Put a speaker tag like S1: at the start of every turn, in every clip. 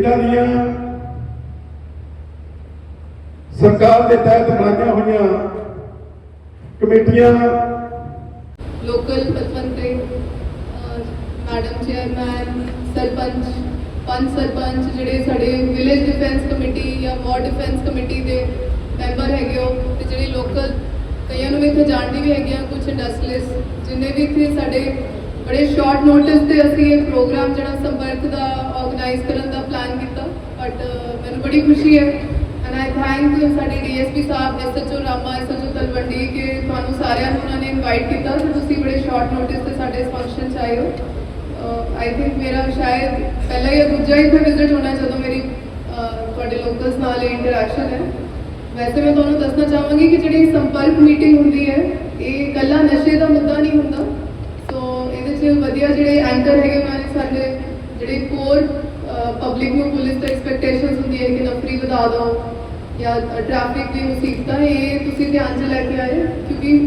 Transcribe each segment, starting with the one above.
S1: ਪਿੰਡਾਂ ਦੀਆਂ ਸਰਕਾਰ ਦੇ ਤਹਿਤ ਬਣਾਈਆਂ ਹੋਈਆਂ ਕਮੇਟੀਆਂ
S2: ਲੋਕਲ ਪਤਵੰਤੇ ਮੈਡਮ ਚੇਅਰਮੈਨ, ਸਰਪੰਚ, ਪੰਜ ਸਰਪੰਚ ਜਿਹੜੇ ਸਾਡੇ ਵਿਲੇਜ ਡਿਫੈਂਸ ਕਮੇਟੀ ਜਾਂ ਵਾਰਡ ਡਿਫੈਂਸ ਕਮੇਟੀ ਦੇ ਮੈਂਬਰ ਹੈਗੇ ਹੋ ਤੇ ਜਿਹੜੇ ਲੋਕਲ ਕਈਆਂ ਨੂੰ ਵੀ ਇੱਥੇ ਜਾਣਦੇ ਵੀ ਹੈਗੇ ਆ ਕੁਝ ਇੰਡਸਟਰੀਅਲਿਸਟ ਜਿੰਨੇ ਵੀ ਇੱਥੇ ਸਾਡੇ ਬੜੇ ਸ਼ਾਰਟ ਨੋਟਿਸ ਤੇ ਅਸੀਂ ਇਹ ਪ੍ਰੋਗਰਾਮ ਜਿਹੜਾ ਸੰਪਰਕ ਦਾ ਆਰਗੇਨਾਈਜ਼ ਕਰਨ ਦਾ ਪਲਾਨ ਕੀਤਾ ਬਟ ਮੈਨੂੰ ਬੜੀ ਖੁਸ਼ੀ ਹੈ ਐਂਡ ਆਈ ਥੈਂਕ ਯੂ ਸਾਡੇ DSP sahib SHO Rama SHO Talwandi ਕਿ ਤੁਹਾਨੂੰ ਸਾਰਿਆਂ ਨੂੰ ਉਹਨਾਂ ਨੇ ਇਨਵਾਈਟ ਕੀਤਾ ਤੇ ਤੁਸੀਂ ਬੜੇ ਸ਼ਾਰਟ ਨੋਟਿਸ ਤੇ ਸਾਡੇ ਇਸ ਫੰਕਸ਼ਨ 'ਚ ਆਏ ਹੋ। ਆਈ ਥਿੰਕ ਮੇਰਾ ਸ਼ਾਇਦ ਪਹਿਲਾ ਜਾਂ ਦੂਜਾ ਹੀ ਫਿਰ ਵਿਜ਼ਿਟ ਹੋਣਾ ਜਦੋਂ ਮੇਰੀ ਤੁਹਾਡੇ ਲੋਕਲਸ ਨਾਲ ਇੰਟਰੈਕਸ਼ਨ ਹੈ। ਵੈਸੇ ਮੈਂ ਤੁਹਾਨੂੰ ਦੱਸਣਾ ਚਾਹਾਂਗੀ ਕਿ ਜਿਹੜੀ ਸੰਪਰਕ ਮੀਟਿੰਗ ਹੁੰਦੀ ਹੈ, ਇਹ ਇਕੱਲਾ ਨਸ਼ੇ ਦਾ ਮੁੱਦਾ ਨਹੀਂ ਹੁੰਦਾ 'ਚ ਵਧੀਆ ਜਿਹੜੇ ਐਂਕਰ ਹੈਗੇ ਉਹਨਾਂ ਨੇ ਸਾਡੇ ਜਿਹੜੇ ਕੋਰ ਪਬਲਿਕ ਨੂੰ ਪੁਲਿਸ ਤੋਂ ਐਕਸਪੈਕਟੇਸ਼ਨਸ ਹੁੰਦੀ ਹੈ ਕਿ ਨਫਰੀ ਵਧਾ ਦਿਓ ਜਾਂ ਟ੍ਰੈਫਿਕ ਦੀ ਮੁਸੀਬਤਾਂ ਇਹ ਤੁਸੀਂ ਧਿਆਨ 'ਚ ਲੈ ਕੇ ਆਏ ਕਿਉਂਕਿ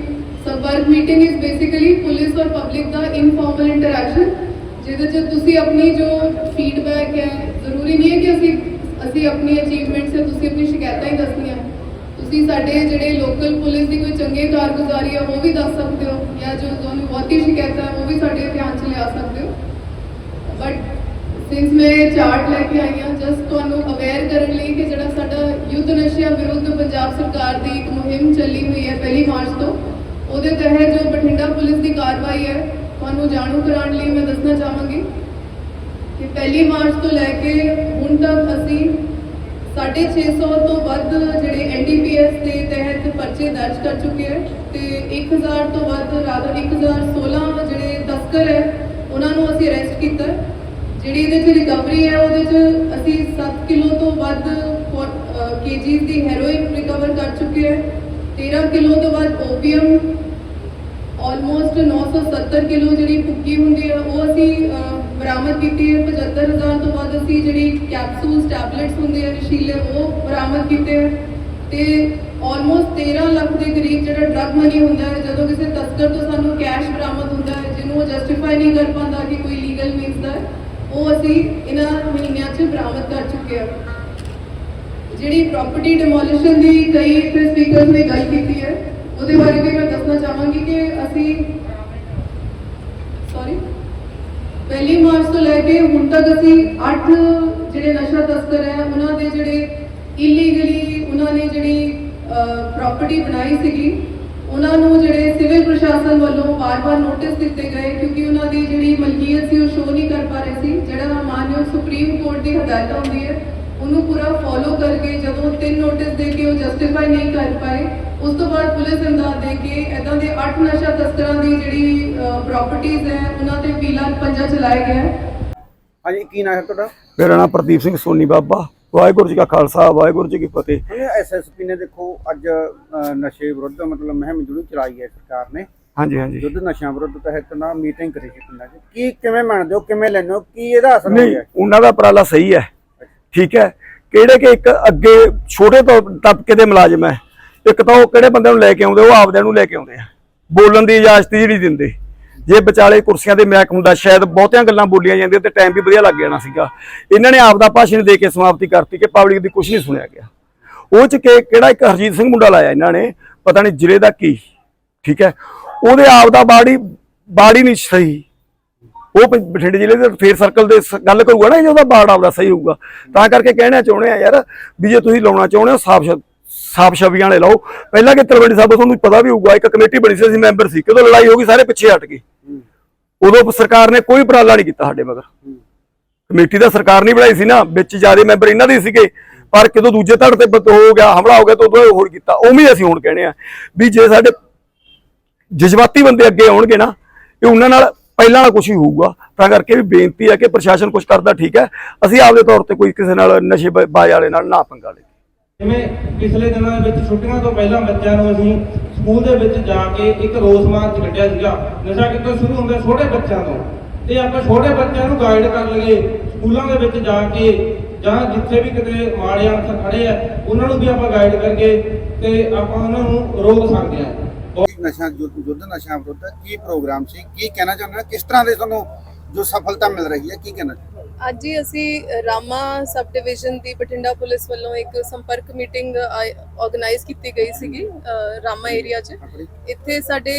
S2: ਸੰਪਰਕ ਮੀਟਿੰਗ ਇਜ਼ ਬੇਸਿਕਲੀ ਪੁਲਿਸ ਔਰ ਪਬਲਿਕ ਦਾ ਇਨਫਾਰਮਲ ਇੰਟਰੈਕਸ਼ਨ ਜਿਹਦੇ 'ਚ ਤੁਸੀਂ ਆਪਣੀ ਜੋ ਫੀਡਬੈਕ ਹੈ, ਜ਼ਰੂਰੀ ਨਹੀਂ ਹੈ ਕਿ ਅਸੀਂ ਅਸੀਂ ਆਪਣੀ ਅਚੀਵਮੈਂਟਸ ਹੈ ਤੁਸੀਂ ਆਪਣੀ ਸ਼ਿਕਾਇਤਾਂ ਹੀ ਦੱਸਣੀਆਂ। ਤੁਸੀਂ ਸਾਡੇ ਜਿਹੜੇ ਲੋਕਲ ਪੁਲਿਸ ਦੀ ਕੋਈ ਚੰਗੀ ਕਾਰਗੁਜ਼ਾਰੀ ਹੈ ਉਹ ਵੀ ਦੱਸ ਸਕਦੇ ਹੋ, ਜਾਂ ਜੋ ਤੁਹਾਨੂੰ ਬਹੁਤੀ ਸ਼ਿਕਾਇਤਾਂ ਹੈ ਉਹ ਵੀ ਸਾਡੇ ਧਿਆਨ 'ਚ ਲਿਆ ਸਕਦੇ ਹੋ। ਬਟ ਸਿੰਸ ਮੈਂ ਚਾਰਟ ਲੈ ਕੇ ਆਈ ਹਾਂ ਜਸਟ ਤੁਹਾਨੂੰ ਅਵੇਅਰ ਕਰਨ ਲਈ ਕਿ ਜਿਹੜਾ ਸਾਡਾ ਯੁੱਧ ਨਸ਼ਿਆਂ ਵਿਰੁੱਧ ਪੰਜਾਬ ਸਰਕਾਰ ਦੀ ਇੱਕ ਮੁਹਿੰਮ ਚੱਲੀ ਹੋਈ ਹੈ ਪਹਿਲੀ ਮਾਰਚ ਤੋਂ, ਉਹਦੇ ਤਹਿਤ ਜੋ ਬਠਿੰਡਾ ਪੁਲਿਸ ਦੀ ਕਾਰਵਾਈ ਹੈ, ਤੁਹਾਨੂੰ ਜਾਣੂ ਕਰਾਉਣ ਲਈ ਮੈਂ ਦੱਸਣਾ ਚਾਹਾਂਗੀ ਕਿ ਪਹਿਲੀ ਮਾਰਚ ਤੋਂ ਲੈ ਕੇ ਹੁਣ ਤੱਕ ਅਸੀਂ 650 ਤੋਂ ਵੱਧ ਜਿਹੜੇ ਐਨਡੀਪੀਐਸ ਦੇ ਤਹਿਤ ਪਰਚੇ ਦਰਜ ਕਰ ਚੁੱਕੇ ਹੈ ਤੇ 1000 ਤੋਂ ਵੱਧ ਰਾਦਰ 1016 ਜਿਹੜੇ ਤਸਕਰ ਹੈ, ਉਹਨਾਂ ਨੂੰ ਅਸੀਂ ਅਰੈਸਟ ਕੀਤਾ। ਜਿਹੜੀ ਇਹਦੇ ਚ ਰਿਕਵਰੀ ਹੈ, ਉਹਦੇ ਚ ਅਸੀਂ 7 ਕਿਲੋ ਤੋਂ ਵੱਧ ਕੇਜੀ ਦੀ ਹੈਰੋਇਨ ਰਿਕਵਰ ਕਰ ਚੁੱਕੇ ਹੈ 13 ਕਿਲੋ ਤੋਂ ਵੱਧ ਓਪੀਅਮ ਆਲਮੋਸਟ 970 ਕਿਲੋ ਜਿਹੜੀ ਭੁੱਕੀ ਹੁੰਦੀ ਹੈ ਉਹ ਅਸੀਂ ਬਰਾਮਦ ਕੀਤੀ ਹੈ। 75000 ਤੋਂ ਵੱਧ ਅਸੀਂ ਜਿਹੜੀ ਕੈਪਸੂਲਸ ਟੈਬਲੇਟਸ ਹੁੰਦੇ ਆ, ਨਸ਼ੀਲੇ, ਉਹ ਬਰਾਮਦ ਕੀਤੇ ਹੈ ਤੇ ਆਲਮੋਸਟ 13 ਲੱਖ ਦੇ ਕਰੀਬ ਜਿਹੜਾ ਡਰਗ ਮਨੀ ਹੁੰਦਾ ਹੈ, ਜਦੋਂ ਕਿਸੇ ਤਸਕਰ ਤੋਂ ਸਾਨੂੰ ਕੈਸ਼ ਬਰਾਮਦ ਹੁੰਦਾ ਹੈ, ਜਿਹਨੂੰ ਉਹ ਜਸਟੀਫਾਈ ਨਹੀਂ ਕਰ ਪਾਉਂਦਾ ਕਿ ਕੋਈ ਲੀਗਲ ਮੀਨਸ ਦਾ ਉਹ ਅਸੀਂ ਇਹਨਾਂ ਮਹੀਨਿਆਂ 'ਚ ਬਰਾਮਦ ਕਰ ਚੁੱਕੇ ਹਾਂ ਜਿਹੜੀ ਪ੍ਰਾਪਰਟੀ ਡਿਮੋਲਿਸ਼ਨ ਦੀ ਕਈ ਇੱਥੇ ਸਪੀਕਰਸ ਨੇ ਗੱਲ ਕੀਤੀ ਹੈ, ਉਹਦੇ ਬਾਰੇ ਵੀ ਮੈਂ ਦੱਸਣਾ ਚਾਹਾਂਗੀ ਕਿ ਅਸੀਂ ਸੌਰੀ ਪਹਿਲੀ ਮਾਰਚ ਤੋਂ ਲੈ ਕੇ ਹੁਣ ਤੱਕ ਅਸੀਂ 8 ਜਿਹੜੇ ਨਸ਼ਾ ਤਸਕਰ ਹੈ, ਉਹਨਾਂ ਦੇ ਜਿਹੜੇ ਇਲੀਗਲੀ ਉਹਨਾਂ ਨੇ ਜਿਹੜੀ ਪ੍ਰਾਪਰਟੀ ਬਣਾਈ ਸੀਗੀ, ਉਹਨਾਂ ਨੂੰ ਜਿਹੜੇ ਸਿਵਲ ਪ੍ਰਸ਼ਾਸਨ ਵੱਲੋਂ ਵਾਰ-ਵਾਰ ਨੋਟਿਸ ਦਿੱਤੇ ਗਏ ਕਿਉਂਕਿ ਉਹਨਾਂ ਦੀ ਜਿਹੜੀ ਮਲਕੀਅਤ ਸੀ ਉਹ ਸ਼ੋਅ ਨਹੀਂ ਕਰ ਪਾ ਰਹੇ ਸੀ। ਜਿਹੜਾ ਮਾਨਯੋਗ ਸੁਪਰੀਮ ਕੋਰਟ ਦੀ ਹਦਾਇਤ ਹੁੰਦੀ ਹੈ, ਉਹਨੂੰ ਪੂਰਾ ਫੋਲੋ ਕਰਕੇ ਜਦੋਂ ਤਿੰਨ ਨੋਟਿਸ ਦੇ ਕੇ ਉਹ ਜਸਟੀਫਾਈ ਨਹੀਂ ਕਰ ਪਾਏ ਉਸ ਤੋਂ ਬਾਅਦ ਪੁਲਿਸ ਇਮਦਾਦ ਦੇ ਕੇ ਇਦਾਂ ਦੇ 8 ਨਸ਼ਾ ਤਸਕਰਾਂ ਦੀ ਜਿਹੜੀ ਪ੍ਰਾਪਰਟੀਆਂ ਹੈ ਉਹਨਾਂ ਤੇ ਪੀਲਾ ਪੰਜਾ ਚਲਾਇਆ ਗਿਆ ਹੈ।
S3: ਹਾਂਜੀ ਕੀ ਨਾਮ ਹੈ ਤੁਹਾਡਾ?
S4: ਮੇਰਾ ਨਾਮ ਪ੍ਰਦੀਪ ਸਿੰਘ ਸੋਨੀ ਬਾਬਾ। ਵਾਹਿਗੁਰੂ ਜੀ ਕਾ ਖਾਲਸਾ ਵਾਹਿਗੁਰੂ ਜੀ ਕੀ ਫਤਿਹ।
S3: ਐਸਐਸਪੀ ਨੇ ਦੇਖੋ ਅੱਜ ਨਸ਼ੇ ਵਿਰੁੱਧ ਮਤਲਬ ਮੁਹਿੰਮ ਜਿਹੜੀ ਚਲਾਈ ਹੈ ਸਰਕਾਰ ਨੇ।
S4: ਹਾਂਜੀ ਹਾਂਜੀ।
S3: ਯੁੱਧ ਨਸ਼ਿਆਂ ਵਿਰੁੱਧ ਤਹਿਤ ਨਾ ਮੀਟਿੰਗ ਕਰੀ ਸੀ ਪਿੰਡਾਂ 'ਚ। ਕੀ ਕਿਵੇਂ ਮੰਨਦੇ ਹੋ ਕਿਵੇਂ ਹੋ ਕੀ ਇਹਦਾ ਅਸਰ
S4: ਨਹੀਂ ਉਹਨਾਂ ਦਾ ਉਪਰਾਲਾ ਸਹੀ ਹੈ। ਠੀਕ ਹੈ। ਕਿਹੜੇ ਕਿ ਇੱਕ ਅੱਗੇ ਛੋਟੇ ਤੋਂ ਤਬਕੇ ਦੇ ਮੁਲਾਜ਼ਮ ਹੈ। ਇੱਕ ਤਾਂ ਉਹ ਕਿਹੜੇ ਬੰਦੇ ਨੂੰ ਲੈ ਕੇ ਆਉਂਦੇ, ਉਹ ਆਪਦਿਆਂ ਨੂੰ ਲੈ ਕੇ ਆਉਂਦੇ ਆ। ਬੋਲਣ ਦੀ ਇਜਾਜ਼ਤ ਹੀ ਜਿਹੜੀ ਦਿੰਦੇ। ਜੇ ਵਿਚਾਲੇ ਕੁਰਸੀਆਂ ਦੇ ਮੈਕ ਹੁੰਦਾ ਸ਼ਾਇਦ ਬਹੁਤੀਆਂ ਗੱਲਾਂ ਬੋਲੀਆਂ ਜਾਂਦੀਆਂ ਤੇ ਟਾਈਮ ਵੀ ਵਧੀਆ ਲੱਗ ਜਾਣਾ ਸੀਗਾ। ਇਹਨਾਂ ਨੇ ਆਪਦਾ ਭਾਸ਼ਣ ਦੇ ਕੇ ਸਮਾਪਤੀ ਕਰਤੀ ਕਿ ਪਬਲਿਕ ਦੀ ਕੁਝ ਨਹੀਂ ਸੁਣਿਆ ਗਿਆ। ਉਹ ਚ ਕਿ ਕਿਹੜਾ ਇੱਕ ਹਰਜੀਤ ਸਿੰਘ ਮੁੰਡਾ ਲਾਇਆ ਇਹਨਾਂ ਨੇ, ਪਤਾ ਨਹੀਂ ਜ਼ਿਲ੍ਹੇ ਦਾ ਕੀ, ਠੀਕ ਹੈ? ਉਹਦੇ ਆਪ ਦਾ ਬਾੜੀ ਬਾੜੀ ਨਹੀਂ ਸਹੀ। ਉਹ ਪ- ਬਠਿੰਡੇ ਜ਼ਿਲ੍ਹੇ ਦੇ ਫੇਰ ਸਰਕਲ ਦੇ ਗੱਲ ਕਰੂਗਾ ਨਾ ਜੇ ਉਹਦਾ ਬਾੜ ਆਪਦਾ ਸਹੀ ਹੋਊਗਾ। ਤਾਂ ਕਰਕੇ ਕਹਿਣਾ ਚਾਹੁੰਦੇ ਆ ਯਾਰ ਵੀ ਜੇ ਤੁਸੀਂ ਲਾਉਣਾ ਚਾਹੁੰਦੇ ਹੋ, ਸਾਫ਼ ਸਾਫ਼ ਛਵੀਆਂ ਵਾਲੇ ਲਾਓ। ਪਹਿਲਾਂ ਕਿ ਤਲਵੰਡੀ ਸਾਹਿਬ ਤੁਹਾਨੂੰ ਪਤਾ ਵੀ ਹੋਊਗਾ ਇੱਕ ਕਮੇਟੀ ਬਣੀ ਸੀ ਅਸੀਂ ਮੈਂਬਰ ਸੀ। ਕਦੋਂ ਲੜਾਈ ਹੋ ਗਈ ਸਾਰੇ ਪਿੱਛੇ ਹਟ ਗਏ। ਉਦੋਂ ਸਰਕਾਰ ਨੇ ਕੋਈ ਉਪਰਾਲਾ ਨਹੀਂ ਕੀਤਾ ਸਾਡੇ ਮਗਰ। ਕਮੇਟੀ ਦਾ ਸਰਕਾਰ ਨਹੀਂ ਬਣਾਈ ਸੀ ਨਾ ਵਿੱਚ ਜ਼ਿਆਦਾ ਮੈਂਬਰ ਇਹਨਾਂ ਦੇ ਸੀਗੇ। ਪਰ ਕਿਦੋਂ ਦੂਜੇ ਧੜ ਤੇ ਬਤ- ਹੋ ਗਿਆ ਹਮਲਾ ਹੋ ਗਿਆ ਤਾਂ ਉਦੋਂ ਹੋਰ ਕੀਤਾ। ਉਵੇਂ ਹੀ ਅਸੀਂ ਹੁਣ ਕਹਿੰਦੇ ਆ ਵੀ ਜੇ ਸਾਡੇ ਜਜ਼ਬਾਤੀ ਬੰਦੇ ਅੱਗੇ ਆਉਣਗੇ ਨਾ ਇਹ ਉਹਨਾਂ ਨਾਲ ਪਹਿਲਾਂ ਨਾਲ ਕੁਝ ਹੀ ਹੋਊਗਾ। ਤਾਂ ਕਰਕੇ ਵੀ ਬੇਨਤੀ ਹੈ ਕਿ ਪ੍ਰਸ਼ਾਸਨ ਕੁਝ ਕਰਦਾ ਠੀਕ ਹੈ। ਅਸੀਂ ਆਪਦੇ ਤੌਰ ਤੇ ਕੋਈ ਕਿਸੇ ਨਾਲ ਨਸ਼ੇ ਬਾਜ਼ ਵਾਲੇ ਨਾਲ ਨਾ ਪੰਗਾ ਲਈਏ।
S5: ਜਿਵੇਂ ਪਿਛਲੇ ਦਿਨਾਂ ਵਿੱਚ ਛੁੱਟੀਆਂ ਤੋਂ ਪਹਿਲਾਂ ਬੱਚਿਆਂ ਨੂੰ ਅਸੀਂ ਸਕੂਲ ਦੇ ਵਿੱਚ ਜਾ ਕੇ ਇੱਕ ਰੋਜ਼ ਮਾਰਚ ਕੱਢਿਆ ਸੀਗਾ। ਨਸ਼ਾ ਕਿੱਥੋਂ ਸ਼ੁਰੂ ਹੁੰਦਾ ਛੋਟੇ ਬੱਚਿਆਂ ਤੋਂ। ਤੇ ਆਪਾਂ ਛੋਟੇ ਬੱਚਿਆਂ ਨੂੰ ਗਾਈਡ ਕਰ ਲਈਏ ਸਕੂਲਾਂ ਦੇ ਵਿੱਚ ਜਾ ਕੇ ਜਾਂ ਜਿੱਥੇ ਵੀ ਕਿਤੇ ਮਾੜੇ ਅੰਸਰ ਖੜੇ ਆ, ਉਹਨਾਂ ਨੂੰ ਵੀ ਆਪਾਂ ਗਾਈਡ ਕਰਕੇ ਤੇ ਆਪਾਂ ਉਹਨਾਂ ਨੂੰ ਰੋਕ ਸਕਦੇ ਆ।
S3: ਨਸ਼ਾ, ਯੁੱਧ ਯੁੱਧ ਵਿਰੁੱਧ ਕੀ ਪ੍ਰੋਗਰਾਮ ਸੀ? ਕੀ ਕਹਿਣਾ ਚਾਹੁੰਦੇ ਕਿਸ ਤਰ੍ਹਾਂ ਦੇ ਤੁਹਾਨੂੰ ਜੋ ਸਫਲਤਾ ਮਿਲ ਰਹੀ ਹੈ, ਕੀ ਕਹਿਣਾ
S2: ਅੱਜ ਹੀ ਅਸੀਂ ਰਾਮਾ ਸਬ ਡਿਵੀਜ਼ਨ ਦੀ ਬਠਿੰਡਾ ਪੁਲਿਸ ਵੱਲੋਂ ਇੱਕ ਸੰਪਰਕ ਮੀਟਿੰਗ ਆਰਗੇਨਾਈਜ਼ ਕੀਤੀ ਗਈ ਸੀਗੀ ਰਾਮਾ ਏਰੀਆ 'ਚ। ਇੱਥੇ ਸਾਡੇ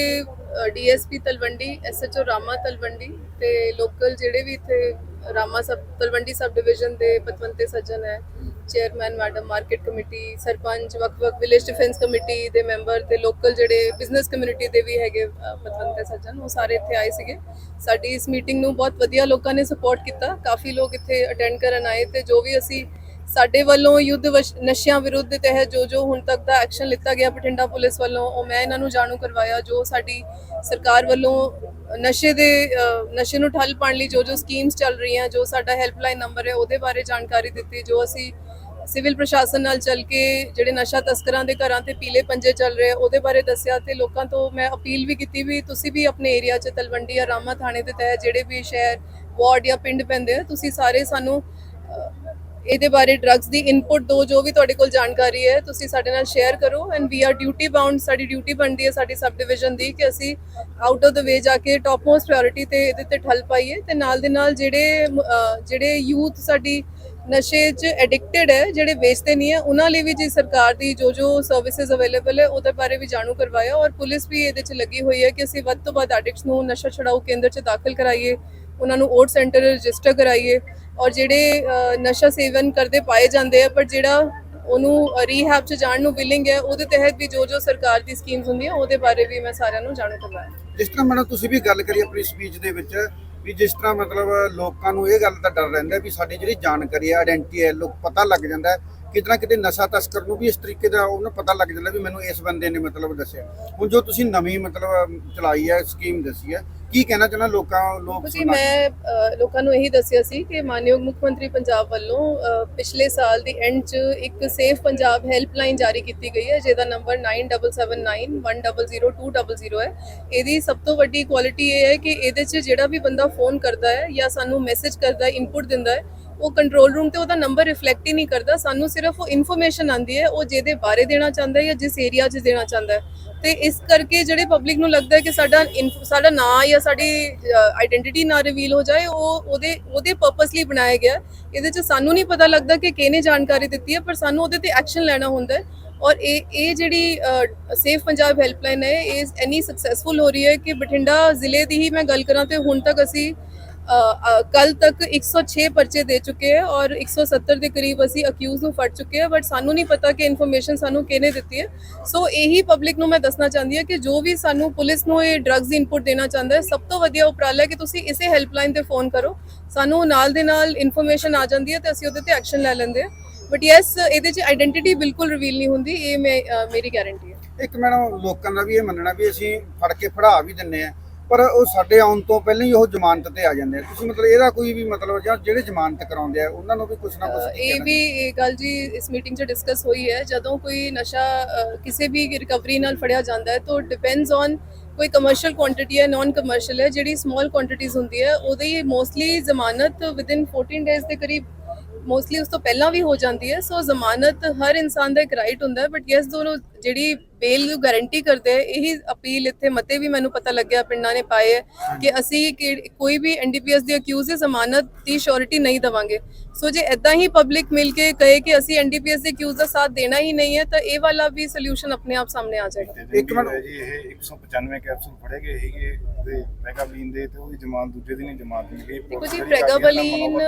S2: ਡੀਐਸਪੀ ਤਲਵੰਡੀ ਐਸਐਚਓ ਰਾਮਾ ਤਲਵੰਡੀ ਤੇ ਲੋਕਲ ਜਿਹੜੇ ਵੀ ਇੱਥੇ Rama sub, Talwandi sub division ਦੇ ਪਤਵੰਤੇ ਸੱਜਣ ਹੈ chairman madam market committee sarpanch ਵੱਖ-ਵੱਖ ਵਿਲੇਜ ਡਿਫੈਂਸ ਕਮੇਟੀ ਦੇ ਮੈਂਬਰ ਤੇ ਲੋਕਲ ਜਿਹੜੇ ਬਿਜ਼ਨਸ ਕਮਿਊਨਿਟੀ ਦੇ ਵੀ ਹੈਗੇ ਅ, ਪਤਵੰਤੇ ਸੱਜਣ ਉਹ ਸਾਰੇ ਇੱਥੇ ਆਏ ਸੀਗੇ। ਸਾਡੀ ਇਸ ਮੀਟਿੰਗ ਨੂੰ ਬਹੁਤ ਵਧੀਆ ਲੋਕਾਂ ਨੇ ਸਪੋਰਟ ਕੀਤਾ। ਕਾਫੀ ਲੋਕ ਇੱਥੇ ਅਟੈਂਡ ਕਰਨ ਆਏ ਤੇ ਜੋ ਵੀ ਅਸੀਂ ਸਾਡੇ ਵੱਲੋਂ ਯੁੱਧ ਨਸ਼ਿਆਂ ਵਿਰੁੱਧ ਦੇ ਤਹਿਤ ਜੋ ਜੋ ਹੁਣ ਤੱਕ ਦਾ ਐਕਸ਼ਨ ਲਿੱਤਾ ਗਿਆ ਬਠਿੰਡਾ ਪੁਲਿਸ ਵੱਲੋਂ ਉਹ ਮੈਂ ਇਹਨਾਂ ਨੂੰ ਜਾਣੂ ਕਰਵਾਇਆ ਜੋ ਸਾਡੀ ਸਰਕਾਰ ਵੱਲੋਂ ਨਸ਼ੇ ਦੇ ਨਸ਼ੇ ਨੂੰ ਠੱਲ ਪਾਉਣ ਲਈ ਜੋ ਜੋ ਸਕੀਮਸ ਚੱਲ ਰਹੀਆਂ ਜੋ ਸਾਡਾ ਹੈਲਪਲਾਈਨ ਨੰਬਰ ਹੈ ਉਹਦੇ ਬਾਰੇ ਜਾਣਕਾਰੀ ਦਿੱਤੀ ਜੋ ਅਸੀਂ ਸਿਵਲ ਪ੍ਰਸ਼ਾਸਨ ਨਾਲ ਚੱਲ ਕੇ ਜਿਹੜੇ ਨਸ਼ਾ ਤਸਕਰਾਂ ਦੇ ਘਰਾਂ ਤੇ ਪੀਲੇ ਪੰਜੇ ਚੱਲ ਰਹੇ ਆ, ਉਹਦੇ ਬਾਰੇ ਦੱਸਿਆ ਤੇ ਲੋਕਾਂ ਤੋਂ ਮੈਂ ਅਪੀਲ ਵੀ ਕੀਤੀ ਵੀ ਤੁਸੀਂ ਵੀ ਆਪਣੇ ਏਰੀਆ 'ਚ ਤਲਵੰਡੀ ਜਾਂ ਰਾਮਾ ਥਾਣੇ ਦੇ ਤਹਿਤ ਜਿਹੜੇ ਵੀ ਸ਼ਹਿਰ, ਵਾਰਡ ਜਾਂ ਪਿੰਡ ਪੈਂਦੇ ਆ, ਤੁਸੀਂ ਸਾਰੇ ਸਾਨੂੰ ਇਹਦੇ ਬਾਰੇ ਡਰੱਗਸ ਦੀ ਇਨਪੁਟ ਦੋ ਜੋ ਵੀ ਤੁਹਾਡੇ ਕੋਲ ਜਾਣਕਾਰੀ ਹੈ, ਤੁਸੀਂ ਸਾਡੇ ਨਾਲ ਸ਼ੇਅਰ ਕਰੋ and we are duty bound ਸਾਡੀ ਡਿਊਟੀ ਬਣਦੀ ਹੈ ਸਾਡੀ ਸਬ ਡਿਵੀਜ਼ਨ ਦੀ ਕਿ ਅਸੀਂ ਆਊਟ ਆਫ ਦ ਵੇ ਜਾ ਕੇ ਟਾਪ ਮੋਸਟ ਪ੍ਰਾਇੋਰਟੀ ਤੇ ਇਹਦੇ ਤੇ ਠੱਲ ਪਾਈਏ ਤੇ ਨਾਲ ਦੇ ਨਾਲ ਜਿਹੜੇ ਜਿਹੜੇ ਯੂਥ ਸਾਡੀ ਨਸ਼ੇ 'ਚ ਐਡਿਕਟਡ ਹੈ, ਜਿਹੜੇ ਵੇਚਦੇ ਨਹੀਂ ਹੈ, ਉਹਨਾਂ ਲਈ ਵੀ ਜੀ ਸਰਕਾਰ ਦੀ ਜੋ ਜੋ ਸਰਵਿਸਿਜ਼ ਅਵੇਲੇਬਲ ਹੈ, ਉਹਦੇ ਬਾਰੇ ਵੀ ਜਾਣੂ ਕਰਵਾਇਆ ਔਰ ਪੁਲਿਸ ਵੀ ਇਹਦੇ 'ਚ ਲੱਗੀ ਹੋਈ ਹੈ ਕਿ ਅਸੀਂ ਵੱਧ ਤੋਂ ਵੱਧ ਐਡਿਕਟਸ ਨੂੰ ਨਸ਼ਾ ਛਡਾਊ ਕੇਂਦਰ 'ਚ ਦਾਖਲ ਕਰਾਈਏ, ਉਹਨਾਂ ਨੂੰ ਓਟ ਸੈਂਟਰ ਰਜਿਸਟਰ ਕਰਾਈਏ ਔਰ ਜਿਹੜੇ ਨਸ਼ਾ ਸੇਵਨ ਕਰਦੇ ਪਾਏ ਜਾਂਦੇ ਆ, ਪਰ ਜਿਹੜਾ ਉਹਨੂੰ ਰੀਹੈਬ 'ਚ ਜਾਣ ਨੂੰ ਵਿਲਿੰਗ ਹੈ, ਉਹਦੇ ਤਹਿਤ ਵੀ ਜੋ ਜੋ ਸਰਕਾਰ ਦੀ ਸਕੀਮਸ ਹੁੰਦੀਆਂ, ਉਹਦੇ ਬਾਰੇ ਵੀ ਮੈਂ ਸਾਰਿਆਂ ਨੂੰ ਜਾਣੂ ਕਰਵਾਇਆ।
S3: ਜਿਸ ਤਰ੍ਹਾਂ ਮੈਡਮ, ਤੁਸੀਂ ਵੀ ਗੱਲ ਕਰੀ ਆਪਣੀ ਸਪੀਚ ਦੇ ਵਿੱਚ ਵੀ ਜਿਸ ਤਰ੍ਹਾਂ ਮਤਲਬ ਲੋਕਾਂ ਨੂੰ ਇਹ ਗੱਲ ਦਾ ਡਰ ਰਹਿੰਦਾ ਵੀ ਸਾਡੀ ਜਿਹੜੀ ਜਾਣਕਾਰੀ ਹੈ ਆਇਡੈਂਟੀ ਹੈ, ਲੋਕ ਪਤਾ ਲੱਗ ਜਾਂਦਾ ਹੈ ਕਿਤੇ ਨਾ ਕਿਤੇ ਨਸ਼ਾ ਤਸਕਰ ਨੂੰ ਵੀ ਇਸ ਤਰੀਕੇ ਦਾ ਉਹਨੂੰ ਪਤਾ ਲੱਗ ਜਾਂਦਾ ਵੀ ਮੈਨੂੰ ਇਸ ਬੰਦੇ ਨੇ ਮਤਲਬ ਦੱਸਿਆ। ਹੁਣ ਜੋ ਤੁਸੀਂ ਨਵੀਂ ਮਤਲਬ ਚਲਾਈ ਹੈ ਸਕੀਮ ਦੱਸੀ ਹੈ ਕੀ ਕਹਿਣਾ ਚਾਹੁੰਦਾ ਲੋਕਾਂ ਲੋਕ
S2: ਜੀ ਮੈਂ ਅ, ਲੋਕਾਂ ਨੂੰ ਇਹੀ ਦੱਸਿਆ ਸੀ ਕਿ ਮਾਨਯੋਗ ਮੁੱਖ ਮੰਤਰੀ ਪੰਜਾਬ ਵੱਲੋਂ ਅ, ਪਿਛਲੇ ਸਾਲ ਦੀ ਐਂਡ 'ਚ ਇੱਕ ਸੇਫ ਪੰਜਾਬ ਹੈਲਪਲਾਈਨ ਜਾਰੀ ਕੀਤੀ ਗਈ ਹੈ ਜਿਹਦਾ ਨੰਬਰ 9779100200 ਹੈ। ਇਹਦੀ ਸਭ ਤੋਂ ਵੱਡੀ ਕੁਆਲਿਟੀ ਇਹ ਹੈ ਕਿ ਇਹਦੇ 'ਚ ਜਿਹੜਾ ਵੀ ਬੰਦਾ ਫੋਨ ਕਰਦਾ ਹੈ ਜਾਂ ਸਾਨੂੰ ਮੈਸੇਜ ਕਰਦਾ ਹੈ ਇਨਪੁਟ ਦਿੰਦਾ ਹੈ ਉਹ ਕੰਟਰੋਲ ਰੂਮ ਤੇ ਉਹਦਾ ਨੰਬਰ ਰਿਫਲੈਕਟ ਹੀ ਨਹੀਂ ਕਰਦਾ। ਸਾਨੂੰ ਸਿਰਫ ਉਹ ਇਨਫੋਰਮੇਸ਼ਨ ਆਂਦੀ ਹੈ, ਉਹ ਜਿਹਦੇ ਬਾਰੇ ਦੇਣਾ ਚਾਹੁੰਦਾ ਹੈ ਜਾਂ ਜਿਸ ਏਰੀਆ 'ਚ ਦੇਣਾ ਚਾਹੁੰਦਾ ਹੈ। ਤੇ ਇਸ ਕਰਕੇ ਜਿਹੜੇ ਪਬਲਿਕ ਨੂੰ ਲੱਗਦਾ ਹੈ ਕਿ ਸਾਡਾ ਇਨਫ- ਸਾਡਾ ਨਾਂ ਜਾਂ ਸਾਡੀ ਆਇਡੈਂਟੀਟੀ ਨਾ ਰਿਵੀਲ ਹੋ ਜਾਏ, ਉਹ ਉਹਦੇ ਉਹਦੇ ਪਰਪਸ ਲਈ ਬਣਾਇਆ ਗਿਆ ਇਹਦੇ 'ਚ ਸਾਨੂੰ ਨਹੀਂ ਪਤਾ ਲੱਗਦਾ ਕਿ ਕਿਹਨੇ ਜਾਣਕਾਰੀ ਦਿੱਤੀ ਹੈ, ਪਰ ਸਾਨੂੰ ਉਹਦੇ ਤੇ ਐਕਸ਼ਨ ਲੈਣਾ ਹੁੰਦਾ ਹੈ। ਔਰ ਇਹ ਇਹ ਜਿਹੜੀ ਸੇਫ ਪੰਜਾਬ ਹੈਲਪਲਾਈਨ ਹੈ, ਇਹ ਐਨੀ ਸਕਸੈਸਫੁਲ ਹੋ ਰਹੀ ਹੈ ਕਿ ਬਠਿੰਡਾ ਜ਼ਿਲ੍ਹੇ ਦੀ ਹੀ ਮੈਂ ਗੱਲ ਕਰਾਂ ਤੇ ਹੁਣ ਤੱਕ ਅਸੀਂ ਕੱਲ ਤੱਕ 106 ਪਰਚੇ ਦੇ ਚੁੱਕੇ ਹੈ ਔਰ 170 ਦੇ ਕਰੀਬ ਅਸੀਂ ਅਕਿਊਜ਼ ਨੂੰ ਫੜ ਚੁੱਕੇ ਹੈ ਬਟ ਸਾਨੂੰ ਨਹੀਂ ਪਤਾ ਕਿ ਇਨਫੋਰਮੇਸ਼ਨ ਸਾਨੂੰ ਕਿਹਨੇ ਦਿੱਤੀ ਹੈ। ਸੋ ਇਹੀ ਪਬਲਿਕ ਨੂੰ ਮੈਂ ਦੱਸਣਾ ਚਾਹੁੰਦੀ ਹਾਂ ਕਿ ਜੋ ਵੀ ਸਾਨੂੰ ਪੁਲਿਸ ਨੂੰ ਇਹ ਡਰੱਗਸ ਦੀ ਇਨਪੁਟ ਦੇਣਾ ਚਾਹੁੰਦਾ ਹੈ, ਸਭ ਤੋਂ ਵਧੀਆ ਉਪਰਾਲਾ ਹੈ ਕਿ ਤੁਸੀਂ ਇਸੇ ਹੈਲਪਲਾਈਨ ਤੇ ਫੋਨ ਕਰੋ। ਸਾਨੂੰ ਨਾਲ ਦੇ ਨਾਲ ਇਨਫੋਰਮੇਸ਼ਨ ਆ ਜਾਂਦੀ ਹੈ ਤੇ ਅਸੀਂ ਉਹਦੇ ਤੇ ਐਕਸ਼ਨ ਲੈ ਲੈਂਦੇ ਹਾਂ। ਬਟ ਯੈਸ ਇਹਦੇ 'ਚ ਆਇਡੈਂਟੀਟੀ ਬਿਲਕੁਲ ਰਿਵੀਲ ਨਹੀਂ ਹੁੰਦੀ, ਇਹ ਮੈਂ ਮੇਰੀ ਗਾਰੰਟੀ ਹੈ।
S3: ਇੱਕ ਮੈਡਮ ਲੋਕਾਂ ਦਾ ਵੀ ਇਹ ਮੰਨਣਾ ਵੀ ਅਸੀਂ ਫੜ ਕੇ ਫੜਾ ਵੀ ਦਿੰਨੇ ਆ ਪਰ ਉਹ ਸਾਡੇ ਆਉਣ ਤੋਂ ਪਹਿਲਾਂ ਹੀ ਉਹ ਜ਼ਮਾਨਤ ਤੇ ਆ ਜਾਂਦੇ ਆ। ਤੁਸੀਂ ਮਤਲਬ ਇਹਦਾ ਕੋਈ ਵੀ ਮਤਲਬ ਜਾਂ ਜਿਹੜੇ ਜ਼ਮਾਨਤ ਕਰਾਉਂਦੇ ਆ ਉਹਨਾਂ ਨੂੰ ਵੀ ਕੁਝ ਨਾ ਕੁਝ
S2: ਇਹ ਵੀ ਇਹ ਗੱਲ ਜੀ ਇਸ ਮੀਟਿੰਗ 'ਚ ਡਿਸਕਸ ਹੋਈ ਹੈ। ਜਦੋਂ ਕੋਈ ਨਸ਼ਾ ਕਿਸੇ ਵੀ ਰਿਕਵਰੀ ਨਾਲ ਫੜਿਆ ਜਾਂਦਾ ਹੈ ਤਾਂ ਡਿਪੈਂਡਸ ਔਨ ਕੋਈ ਕਮਰਸ਼ੀਅਲ ਕੁਆਂਟੀਟੀ ਹੈ ਨਾਨ ਕਮਰਸ਼ੀਅਲ ਹੈ ਜਿਹੜੀ ਸਮਾਲ ਕੁਆਂਟੀਟੀਜ਼ ਹੁੰਦੀ ਹੈ ਉਹਦੀ ਮੋਸਟਲੀ ਜ਼ਮਾਨਤ ਵਿਦਿਨ 14 ਡੇਜ਼ ਦੇ ਕਰੀਬ ਮੋਸਟਲੀ ਉਸ ਤੋਂ ਪਹਿਲਾਂ ਵੀ ਹੋ ਜਾਂਦੀ ਹੈ। ਸੋ ਜ਼ਮਾਨਤ ਹਰ ਇਨਸਾਨ ਦਾ ਇੱਕ ਰਾਈਟ ਹੁੰਦਾ ਹੈ ਬਟ ਯੈਸ ਦੋਨੋਂ ਜਿਹੜੀ ਬੇਲ ਨੂੰ ਗਾਰੰਟੀ ਕਰਦੇ ਹੈ ਇਹੀ ਅਪੀਲ ਇੱਥੇ ਮਤੇ ਵੀ ਮੈਨੂੰ ਪਤਾ ਲੱਗਿਆ ਪਿੰਡਾਂ ਨੇ ਪਾਏ ਹੈ ਕਿ ਅਸੀਂ ਕੋਈ ਵੀ ਐਨਡੀਪੀਐਸ ਦੇ ਅਕਿਊਜ਼ ਦੀ ਜ਼ਮਾਨਤ ਦੀ ਸ਼ੋਰਿਟੀ ਨਹੀਂ ਦਵਾਂਗੇ। ਸੋ ਜੇ ਇਦਾਂ ਹੀ ਪਬਲਿਕ ਮਿਲ ਕੇ ਕਹੇ ਕਿ ਅਸੀਂ ਐਨਡੀਪੀਐਸ ਦੇ ਅਕਿਊਜ਼ ਦਾ ਸਾਥ ਦੇਣਾ ਹੀ ਨਹੀਂ ਹੈ ਤਾਂ ਇਹ ਵਾਲਾ ਵੀ ਸੋਲੂਸ਼ਨ ਆਪਣੇ ਆਪ ਸਾਹਮਣੇ ਆ ਜਾਏਗਾ।
S3: ਇੱਕ ਮਿੰਟ।
S6: ਜੀ ਇਹ 195 ਕੈਪਸੂਲ ਫੜੇ ਗਏ ਸੀਗੇ ਤੇ ਪੈਗਾਬਲੀਨ ਦੇ ਤੇ ਉਹਦੀ ਜ਼ਮਾਨਤ ਦੂਜੇ ਦਿਨ ਹੀ ਜ਼ਮਾਨਤ ਮਿਲ। ਗਈ
S2: ਦੇਖੋ ਜੀ ਪ੍ਰੈਗਾਬਲੀਨ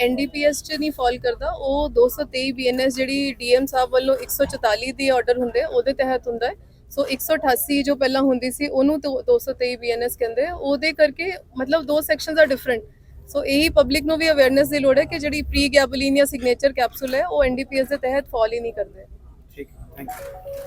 S2: ਐਨਡੀਪੀਐਸ ਚ ਨਹੀਂ ਫਾਲ ਕਰਦਾ ਉਹ 223 ਬੀਐਨਐਸ ਜਿਹੜੀ ਡੀਐਮ ਸਾਹਿਬ ਵੱਲੋਂ 144 ਦੀ ਆਰਡਰ ਹੁੰਦੇ ਉਹਦੇ ਤਹਿਤ ਹੁੰਦਾ ਹੈ। ਸੋ 188 ਜੋ ਪਹਿਲਾਂ ਹੁੰਦੀ ਸੀ, ਉਹਨੂੰ ਤੋਂ 223 ਬੀਐਨਐਸ ਕਹਿੰਦੇ ਆ। ਉਹਦੇ ਕਰਕੇ ਮਤਲਬ ਦੋ ਸੈਕਸ਼ਨਸ ਆ ਡਿਫਰੈਂਟ ਸੋ ਇਹੀ ਪਬਲਿਕ ਨੂੰ ਵੀ ਅਵੇਅਰਨੈਸ ਦੀ ਲੋੜ ਹੈ ਕਿ ਜਿਹੜੀ ਪ੍ਰੀ ਗੈਬਲੀਨ ਜਾਂ ਸਿਗਨੇਚਰ ਕੈਪਸੂਲ ਹੈ ਉਹ ਐਨਡੀਪੀਐਸ ਦੇ ਤਹਿਤ ਫਾਲ ਹੀ ਨਹੀਂ ਕਰਦੇ।
S3: ਠੀਕ ਥੈਂਕ ਯੂ